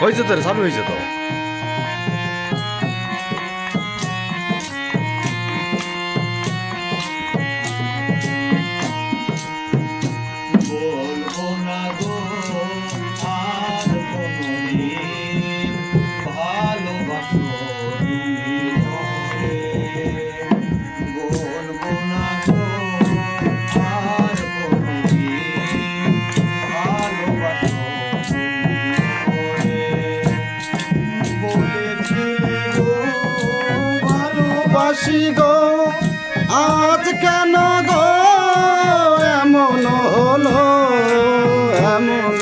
こいつだったら寒いじゃと。ভালোবাসি গো। আজ কেন গো? এমন হলো এমন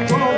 Yo no